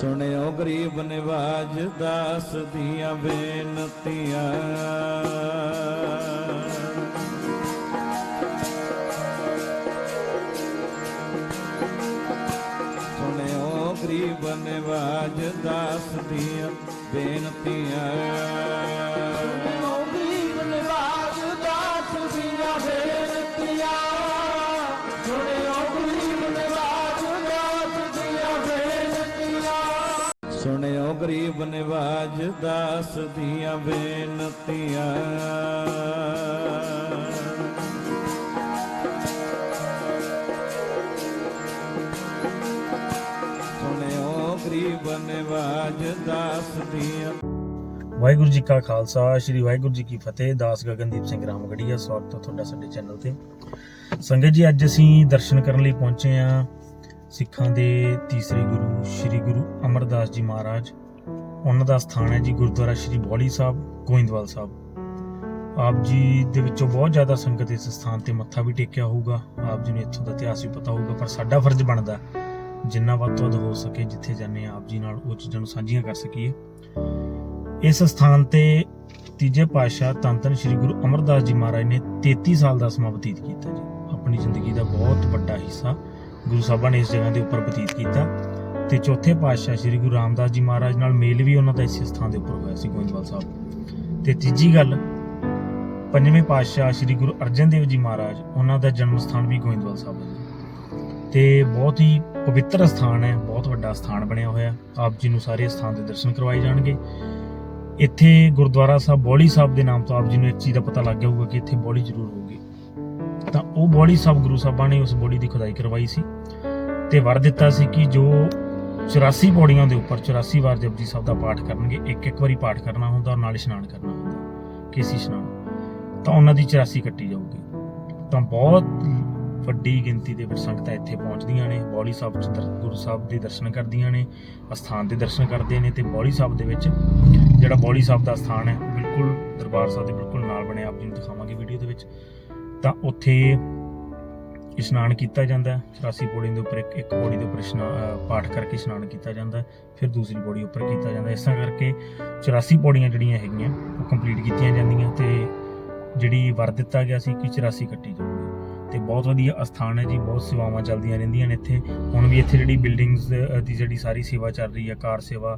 ਸੁਣਿਓ ਗਰੀਬ ਨਿਵਾਜ ਦਾਸ ਦੀਆਂ ਬੇਨਤੀਆਂ। ਸੁਣਿਓ ਗਰੀਬ ਨਿਵਾਜ ਦਾਸ ਦੀਆਂ ਬੇਨਤੀਆਂ। ਗਰੀਬ ਨਿਵਾਜ ਦਾਸ ਦੀਆਂ ਬੇਨਤੀਆਂ। ਸੁਣਿਓ ਗਰੀਬ ਨਿਵਾਜ ਦਾਸ ਦੀਆਂ। ਵਾਹਿਗੁਰੂ ਜੀ ਕਾ ਖਾਲਸਾ, ਸ੍ਰੀ ਵਾਹਿਗੁਰੂ ਜੀ ਕੀ ਫਤਿਹ, ਦਾਸ ਗਗਨਦੀਪ ਸਿੰਘ ਰਾਮਗੜੀਆ ਸਵਾਗਤ ਹੈ ਤੁਹਾਡਾ ਸਾਡੇ ਚੈਨਲ ਤੇ। ਸੰਗਤ ਜੀ, ਅੱਜ ਅਸੀਂ ਦਰਸ਼ਨ ਕਰਨ ਲਈ ਪਹੁੰਚੇ ਹਾਂ ਸਿੱਖਾਂ ਦੇ ਤੀਸਰੇ ਗੁਰੂ, ਸ੍ਰੀ ਗੁਰੂ ਅਮਰਦਾਸ ਜੀ ਮਹਾਰਾਜ। ਉਹਨਾਂ ਦਾ ਸਥਾਨ ਹੈ ਜੀ ਗੁਰਦੁਆਰਾ ਸ੍ਰੀ ਬੋਲੀ ਸਾਹਿਬ, ਗੋਇੰਦਵਾਲ ਸਾਹਿਬ। ਆਪ ਜੀ ਦੇ ਵਿੱਚੋਂ ਬਹੁਤ ਜ਼ਿਆਦਾ ਸੰਗਤ ਇਸ ਸਥਾਨ ਤੇ ਮੱਥਾ ਵੀ ਟੇਕਿਆ ਹੋਊਗਾ। ਆਪ ਜੀ ਨੂੰ ਇੱਥੋਂ ਦਾ ਇਤਿਹਾਸ ਵੀ ਪਤਾ ਹੋਊਗਾ, ਪਰ ਸਾਡਾ ਫਰਜ਼ ਬਣਦਾ ਜਿੰਨਾ ਵੱਧ ਤੋਂ ਵੱਧ ਹੋ ਸਕੇ ਜਿੱਥੇ ਜਾਂਦੇ ਹਾਂ, ਆਪ ਜੀ ਨਾਲ ਉਹ ਚੀਜ਼ਾਂ ਨੂੰ ਸਾਂਝੀਆਂ ਕਰ ਸਕੀਏ। ਇਸ ਸਥਾਨ ਤੇ ਤੀਜੇ ਪਾਤਸ਼ਾਹ ਧੰਨ ਸ੍ਰੀ ਗੁਰੂ ਅਮਰਦਾਸ ਜੀ ਮਹਾਰਾਜ ਨੇ 33 ਸਾਲ ਦਾ ਸਮਾਂ ਬਤੀਤ ਕੀਤਾ ਜੀ। ਆਪਣੀ ਜ਼ਿੰਦਗੀ ਦਾ ਬਹੁਤ ਵੱਡਾ ਹਿੱਸਾ ਗੁਰੂ ਸਾਹਿਬਾਂ ਨੇ ਇਸ ਜਗ੍ਹਾ ਦੇ ਉੱਪਰ ਬਤੀਤ ਕੀਤਾ। ਤੇ ਚੌਥੇ ਪਾਤਸ਼ਾਹ ਸ੍ਰੀ ਗੁਰੂ ਰਾਮਦਾਸ ਜੀ ਮਹਾਰਾਜ ਨਾਲ ਮੇਲ ਵੀ ਉਹਨਾਂ ਦਾ ਇਸੇ ਸਥਾਨ ਦੇ ਉੱਪਰ ਹੋਇਆ ਸੀ, ਗੋਇੰਦਵਾਲ ਸਾਹਿਬ। ਤੇ ਤੀਜੀ ਗੱਲ, ਪੰਜਵੇਂ ਪਾਤਸ਼ਾਹ ਸ੍ਰੀ ਗੁਰੂ ਅਰਜਨ ਦੇਵ ਜੀ ਮਹਾਰਾਜ, ਉਹਨਾਂ ਦਾ ਜਨਮ ਸਥਾਨ ਵੀ ਗੋਇੰਦਵਾਲ ਸਾਹਿਬ ਹੈ ਜੀ। ਤੇ ਬਹੁਤ ਹੀ ਪਵਿੱਤਰ ਸਥਾਨ ਹੈ, ਬਹੁਤ ਵੱਡਾ ਸਥਾਨ ਬਣਿਆ ਹੋਇਆ ਆਪ ਜੀ ਨੂੰ ਸਾਰੇ ਸਥਾਨ ਦੇ ਦਰਸ਼ਨ ਕਰਵਾਏ ਜਾਣਗੇ। ਇੱਥੇ ਗੁਰਦੁਆਰਾ ਸਾਹਿਬ, ਬੋਲੀ ਸਾਹਿਬ ਦੇ ਨਾਮ ਤੋਂ ਆਪ ਜੀ ਨੂੰ ਇੱਕ ਚੀਜ਼ ਦਾ ਪਤਾ ਲੱਗ ਗਿਆ ਹੋਊਗਾ ਕਿ ਇੱਥੇ ਬੋਲੀ ਜ਼ਰੂਰ ਹੋਊਗੀ। ਤਾਂ ਉਹ ਬੋਲੀ ਸਾਹਿਬ ਗੁਰੂ ਸਾਹਿਬਾਂ ਨੇ ਉਸ ਬੋਲੀ ਦੀ ਖੁਦਾਈ ਕਰਵਾਈ ਸੀ ਤੇ ਵਰ ਦਿੱਤਾ ਸੀ ਕਿ ਜੋ 84 ਪੌੜੀਆਂ ਦੇ ਉੱਪਰ 84 ਵਾਰ ਜਪਜੀ ਸਾਹਿਬ ਦਾ ਪਾਠ ਕਰਨਗੇ, ਇੱਕ ਇੱਕ ਵਾਰੀ ਪਾਠ ਕਰਨਾ ਹੁੰਦਾ ਔਰ ਨਾਲ ਇਸ਼ਨਾਨ ਕਰਨਾ ਹੁੰਦਾ, ਕੇਸੀ ਇਸ਼ਨਾਨ। ਤਾਂ ਉਹਨਾਂ ਦੀ 84 ਕੱਟੀ ਜਾਊਗੀ। ਤਾਂ ਬਹੁਤ ਵੱਡੀ ਗਿਣਤੀ ਦੇ ਵਿੱਚ ਸੰਗਤਾਂ ਇੱਥੇ ਪਹੁੰਚਦੀਆਂ ਨੇ, ਬੌਲੀ ਸਾਹਿਬ ਚ ਦਰ- ਗੁਰੂ ਸਾਹਿਬ ਦੇ ਦਰਸ਼ਨ ਕਰਦੀਆਂ ਨੇ, ਅਸਥਾਨ ਦੇ ਦਰਸ਼ਨ ਕਰਦੇ ਨੇ ਤੇ ਬੌਲੀ ਸਾਹਿਬ ਦੇ ਵਿੱਚ ਜਿਹੜਾ ਬੌਲੀ ਸਾਹਿਬ ਦਾ ਸਥਾਨ ਹੈ, ਬਿਲਕੁਲ ਦਰਬਾਰ ਸਾਹਿਬ ਦੇ ਬਿਲਕੁਲ ਨਾਲ ਬਣਿਆ, ਆਪ ਜੀ ਨੂੰ ਦਿਖਾਵਾਂਗੇ ਵੀਡੀਓ ਦੇ ਵਿੱਚ। ਤਾਂ ਉੱਥੇ ਇਸ਼ਨਾਨ ਕੀਤਾ ਜਾਂਦਾ ਹੈ। 84 ਪੌੜੀ ਦੇ ਉੱਪਰ ਇੱਕ ਇੱਕ ਪੌੜੀ ਦੇ ਉੱਪਰ ਇਸ਼ਨਾਨ ਪਾਠ ਕਰਕੇ ਇਸ਼ਨਾਨ ਕੀਤਾ ਜਾਂਦਾ ਫਿਰ ਦੂਸਰੀ ਪੌੜੀ ਉੱਪਰ ਕੀਤਾ ਜਾਂਦਾ ਇਸ ਤਰ੍ਹਾਂ ਕਰਕੇ 84 ਪੌੜੀਆਂ ਜਿਹੜੀਆਂ ਹੈਗੀਆਂ, ਉਹ ਕੰਪਲੀਟ ਕੀਤੀਆਂ ਜਾਂਦੀਆਂ ਤੇ ਜਿਹੜੀ ਵਰ ਦਿੱਤਾ ਗਿਆ ਸੀ ਕਿ 84 ਕੱਟੀ ਜਾਊਗੀ। ਤੇ ਬਹੁਤ ਵਧੀਆ ਅਸਥਾਨ ਹੈ ਜੀ, ਬਹੁਤ ਸੇਵਾਵਾਂ ਚੱਲਦੀਆਂ ਰਹਿੰਦੀਆਂ ਨੇ ਇੱਥੇ। ਹੁਣ ਵੀ ਇੱਥੇ ਜਿਹੜੀ ਬਿਲਡਿੰਗਸ ਦੀ ਜਿਹੜੀ ਸਾਰੀ ਸੇਵਾ ਚੱਲ ਰਹੀ ਹੈ, ਕਾਰ ਸੇਵਾ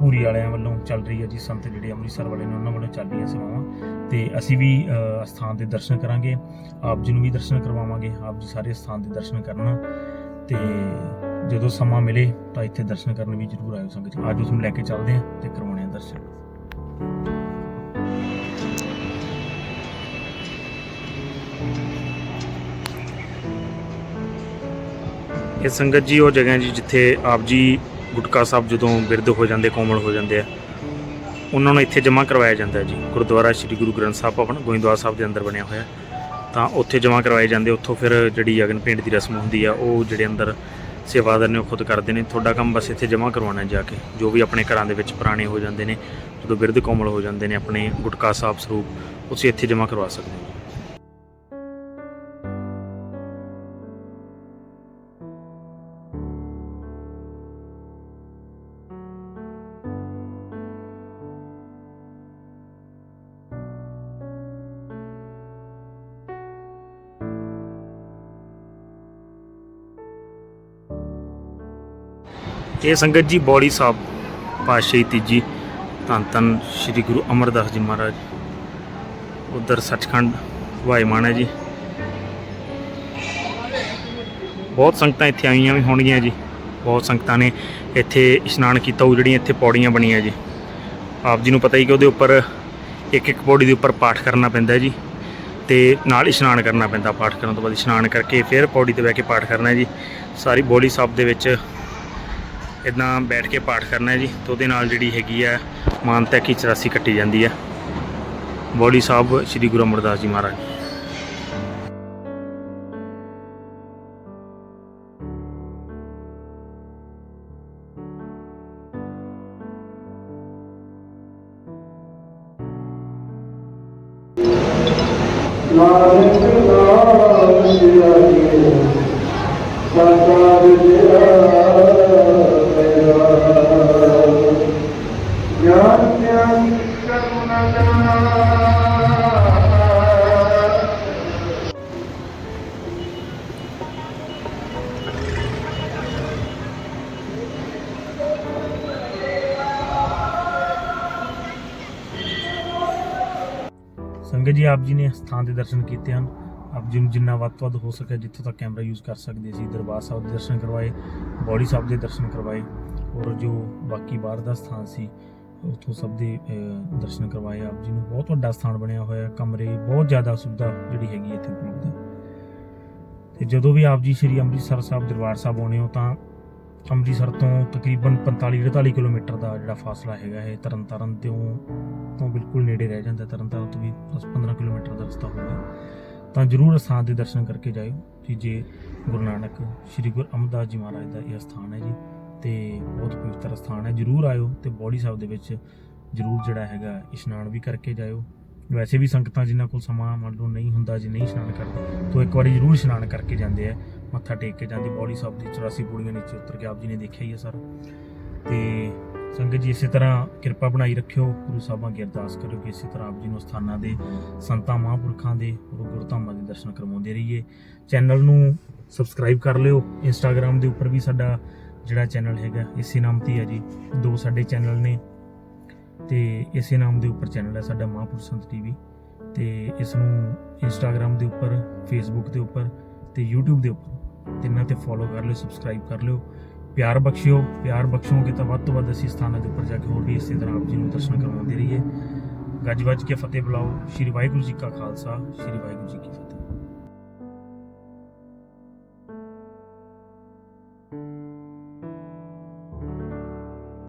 ਪੂਰੀ ਵਾਲਿਆਂ ਵੱਲੋਂ ਚੱਲ ਰਹੀ ਹੈ ਜੀ ਸੰਤ ਜਿਹੜੇ ਅੰਮ੍ਰਿਤਸਰ ਵਾਲੇ ਨੇ ਉਹਨਾਂ ਵੱਲੋਂ ਚੱਲ ਰਹੀਆਂ ਸੇਵਾਵਾਂ ਤੇ ਅਸੀਂ ਵੀ ਅ, ਅਸਥਾਨ ਦੇ ਦਰਸ਼ਨ ਕਰਾਂਗੇ। ਆਪ ਜੀ ਨੂੰ ਵੀ ਦਰਸ਼ਨ ਕਰਵਾਵਾਂਗੇ। ਆਪ ਜੀ ਸਾਰੇ ਸਥਾਨ ਦੇ ਦਰਸ਼ਨ ਕਰਨਾ। ਤੇ ਜਦੋਂ ਸਮਾਂ ਮਿਲੇ ਤਾਂ ਇੱਥੇ ਦਰਸ਼ਨ ਕਰਨ ਵੀ ਜ਼ਰੂਰ ਆਇਓ ਸੰਗਤ ਜੀ। ਅੱਜ ਉਸ ਨੂੰ ਲੈ ਕੇ ਚੱਲਦੇ ਹਾਂ ਤੇ ਕਰਵਾਉਣੇ ਆ ਦਰਸ਼ਨ। ਇਹ ਸੰਗਤ ਜੀ ਉਹ ਜਗ੍ਹਾ ਜੀ ਜਿੱਥੇ ਆਪ ਜੀ ਗੁਟਕਾ ਸਾਹਿਬ ਜਦੋਂ ਬਿਰਧ ਹੋ ਜਾਂਦੇ, ਕੋਮਲ ਹੋ ਜਾਂਦੇ ਆ, ਉਹਨਾਂ ਨੂੰ ਇੱਥੇ ਜਮ੍ਹਾਂ ਕਰਵਾਇਆ ਜਾਂਦਾ ਜੀ। ਗੁਰਦੁਆਰਾ ਸ੍ਰੀ ਗੁਰੂ ਗ੍ਰੰਥ ਸਾਹਿਬ ਭਵਨ, ਗੋਇੰਦਵਾਲ ਸਾਹਿਬ ਦੇ ਅੰਦਰ ਬਣਿਆ ਹੋਇਆ। ਤਾਂ ਉੱਥੇ ਜਮ੍ਹਾਂ ਕਰਵਾਏ ਜਾਂਦੇ, ਉੱਥੋਂ ਫਿਰ ਜਿਹੜੀ ਅਗਨ ਭੇਂਟ ਦੀ ਰਸਮ ਹੁੰਦੀ ਆ, ਉਹ ਜਿਹੜੇ ਅੰਦਰ ਸੇਵਾਦਾਰ ਨੇ ਉਹ ਖੁਦ ਕਰਦੇ ਨੇ। ਤੁਹਾਡਾ ਕੰਮ ਬਸ ਇੱਥੇ ਜਮ੍ਹਾਂ ਕਰਵਾਉਣਾ ਜਾ ਕੇ। ਜੋ ਵੀ ਆਪਣੇ ਘਰਾਂ ਦੇ ਵਿੱਚ ਪੁਰਾਣੇ ਹੋ ਜਾਂਦੇ ਨੇ, ਜਦੋਂ ਬਿਰਧ ਕੋਮਲ ਹੋ ਜਾਂਦੇ ਨੇ, ਆਪਣੇ ਗੁਟਕਾ ਸਾਹਿਬ ਸਰੂਪ, ਤੁਸੀਂ ਇੱਥੇ ਜਮ੍ਹਾਂ ਕਰਵਾ ਸਕਦੇ ਹੋ ਇਹ ਸੰਗਤ ਜੀ ਬੋੜੀ ਸਾਹਿਬ ਪਾਤਸ਼ਾਹੀ ਤੀਜੀ ਧੰਨ ਧੰਨ ਸ੍ਰੀ ਗੁਰੂ ਅਮਰਦਾਸ ਜੀ ਮਹਾਰਾਜ। ਉਧਰ ਸੱਚਖੰਡ ਵਾਹਿਮਾਨ ਹੈ ਜੀ। ਬਹੁਤ ਸੰਗਤਾਂ ਇੱਥੇ ਆਈਆਂ ਵੀ ਹੋਣਗੀਆਂ ਜੀ। ਬਹੁਤ ਸੰਗਤਾਂ ਨੇ ਇੱਥੇ ਇਸ਼ਨਾਨ ਕੀਤਾ, ਉਹ ਜਿਹੜੀਆਂ ਇੱਥੇ ਪੌੜੀਆਂ ਬਣੀਆਂ ਜੀ। ਆਪ ਜੀ ਨੂੰ ਪਤਾ ਹੀ ਕਿ ਉਹਦੇ ਉੱਪਰ ਇੱਕ ਇੱਕ ਪੌੜੀ ਦੇ ਉੱਪਰ ਪਾਠ ਕਰਨਾ ਪੈਂਦਾ ਜੀ। ਤੇ ਨਾਲ ਇਸ਼ਨਾਨ ਕਰਨਾ ਪੈਂਦਾ, ਪਾਠ ਕਰਨ ਤੋਂ ਬਾਅਦ ਇਸ਼ਨਾਨ ਕਰਕੇ ਫਿਰ ਪੌੜੀ ਤੇ ਬਹਿ ਕੇ ਪਾਠ ਕਰਨਾ ਜੀ। ਸਾਰੀ ਬੋਲੀ ਸਾਹਿਬ ਦੇ ਵਿੱਚ ਇਦਾਂ ਬੈਠ ਕੇ ਪਾਠ ਕਰਨਾ ਹੈ ਜੀ ਤੇ ਉਹਦੇ ਨਾਲ ਜਿਹੜੀ ਹੈਗੀ ਆ ਮਾਨਤਾ ਕੀ 84 ਕੱਟੀ ਜਾਂਦੀ ਹੈ। ਬੋਲੀ ਸਾਹਿਬ ਸ੍ਰੀ ਗੁਰੂ ਅਮਰਦਾਸ ਜੀ ਮਹਾਰਾਜ। ਨਾਨਕ ਨਾਮ ਜਿਆਏ ਸਾਚਾ ਵਿਚਾਰ ਮੇਰਾ संघ जी, आप जी ने स्थान के दर्शन किए हैं आप जी जिन्ना वो तो हो सके जितों तक कैमरा यूज़ कर सकते दरबार साहब के दर्शन करवाए, बॉडी साहब के दर्शन करवाए, और जो बाकी बार का स्थान से ਉੱਥੋਂ ਸਭ ਦੇ ਦਰਸ਼ਨ ਕਰਵਾਏ। ਆਪ ਜੀ ਨੂੰ ਬਹੁਤ ਵੱਡਾ ਸਥਾਨ ਬਣਿਆ ਹੋਇਆ ਕਮਰੇ ਬਹੁਤ ਜ਼ਿਆਦਾ ਸੁਵਿਧਾ ਜਿਹੜੀ ਹੈਗੀ ਇੱਥੇ ਉਪਲਬਧ ਹੈ। ਤੇ ਜਦੋਂ ਵੀ ਆਪ ਜੀ ਸ਼੍ਰੀ ਅੰਮ੍ਰਿਤਸਰ ਸਾਹਿਬ ਦਰਬਾਰ ਸਾਹਿਬ ਆਉਣੇ ਹੋ ਤਾਂ ਅੰਮ੍ਰਿਤਸਰ ਤੋਂ ਤਕਰੀਬਨ 45-48 ਕਿਲੋਮੀਟਰ ਦਾ ਜਿਹੜਾ ਫਾਸਲਾ ਹੈਗਾ ਇਹ ਤਰਨਤਾਰਨ ਤੋਂ ਤੋਂ ਬਿਲਕੁਲ ਨੇੜੇ ਰਹਿ ਜਾਂਦਾ ਹੈ। ਤਰਨਤਾਰਨ ਤੋਂ ਵੀ 10-15 ਕਿਲੋਮੀਟਰ ਦਾ ਰਸਤਾ ਹੋਊਗਾ। ਤਾਂ ਜਰੂਰ ਅਸਥਾਨ ਦੇ ਦਰਸ਼ਨ ਕਰਕੇ ਜਾਇਓ। ਜੀ, ਜੇ ਗੁਰੂ ਨਾਨਕ, ਸ਼੍ਰੀ ਗੁਰੂ ਅਮਰਦਾਸ ਜੀ ਮਹਾਰਾਜ ਦਾ ਇਹ ਸਥਾਨ ਹੈ ਜੀ। ਤੇ ਬਹੁਤ ਪਵਿੱਤਰ ਸਥਾਨ ਹੈ। ਜਰੂਰ ਆਇਓ ਤੇ ਬੌੜੀ ਸਾਹਿਬ ਦੇ ਵਿੱਚ ਜਰੂਰ ਜਿਹੜਾ ਹੈਗਾ ਇਸ਼ਨਾਨ ਵੀ ਕਰਕੇ ਜਾਇਓ। ਵੈਸੇ ਵੀ ਸੰਗਤਾਂ ਜਿਨ੍ਹਾਂ ਕੋਲ ਸਮਾਂ ਮੰਨ ਲਓ ਨਹੀਂ ਹੁੰਦਾ ਜੇ, ਨਹੀਂ ਇਸ਼ਨਾਨ ਕਰਦੇ, ਤਾਂ ਇੱਕ ਵਾਰੀ ਜਰੂਰ ਇਸ਼ਨਾਨ ਕਰਕੇ ਜਾਂਦੇ ਆ। ਮੱਥਾ ਟੇਕ ਕੇ ਜਾਂਦੇ ਬੌੜੀ ਸਾਹਿਬ ਦੀ 84 ਪੌੜੀਆਂ ਨੀਚੇ ਉਤਰ ਕੇ ਆਪ ਜੀ ਨੇ ਦੇਖਿਆ ਹੀ ਹੈ ਸਰ। ਤੇ ਸੰਗਤ ਜੀ ਇਸੇ ਤਰ੍ਹਾਂ ਕਿਰਪਾ ਬਣਾਈ ਰੱਖਿਓ, ਗੁਰੂ ਸਾਹਿਬਾਂ ਦੀ ਅਰਦਾਸ ਕਰਿਓ ਕਿ ਇਸੇ ਤਰ੍ਹਾਂ ਆਪ ਜੀ ਨੂੰ ਸਥਾਨਾਂ ਦੇ ਸੰਤਾਂ, ਮਹਾਂਪੁਰਖਾਂ ਦੇ ਗੁਰੂ ਗੁਰਧਾਮਾਂ ਦੇ ਦਰਸ਼ਨ ਕਰਵਾਉਂਦੇ ਰਹੀਏ। ਚੈਨਲ ਨੂੰ ਸਬਸਕ੍ਰਾਈਬ ਕਰ ਲਿਓ। ਇੰਸਟਾਗ੍ਰam ਦੇ ਉੱਪਰ ਵੀ ਸਾਡਾ ਜਿਹੜਾ ਚੈਨਲ ਹੈਗਾ, ਇਸੇ ਨਾਮ ਤੇ ਹੀ ਹੈ ਜੀ। ਦੋ ਸਾਡੇ ਚੈਨਲ ਨੇ ਤੇ ਇਸੇ ਨਾਮ ਦੇ ਉੱਪਰ ਚੈਨਲ ਹੈ ਸਾਡਾ ਮਹਾਂਪੁਰਖ ਸੰਤ ਟੀਵੀ ਤੇ ਇਸ ਨੂੰ ਇੰਸਟਾਗ੍ਰam ਦੇ ਉੱਪਰ ਫੇਸਬੁੱਕ ਦੇ ਉੱਪਰ ਤੇ YouTube ਦੇ ਉੱਪਰ ਤਿੰਨਾਂ ਤੇ ਫੋਲੋ ਕਰ ਲਿਓ ਸਬਸਕ੍ਰਾਈਬ ਕਰ ਲਿਓ। ਪਿਆਰ ਬਖਸ਼ਿਓ, ਪਿਆਰ ਬਖਸ਼ੋਗੇ ਤਾਂ ਵੱਧ ਤੋਂ ਵੱਧ ਅਸੀਂ ਸਥਾਨਾਂ ਦੇ ਉੱਪਰ ਜਾ ਕੇ ਹੋਰ ਵੀ ਇਸੇ ਤਰ੍ਹਾਂ ਆਪ ਜੀ ਨੂੰ ਦਰਸ਼ਨ ਕਰਵਾਉਂਦੇ ਰਹੀਏ। ਗੱਜ ਵੱਜ ਕੇ ਫਤਿਹ ਬੁਲਾਓ। ਸ਼੍ਰੀ ਵਾਹਿਗੁਰੂ ਜੀ ਕਾ ਖਾਲਸਾ, ਸ਼੍ਰੀ ਵਾਹਿਗੁਰੂ ਜੀ ਕੀ ਫਤਿਹ।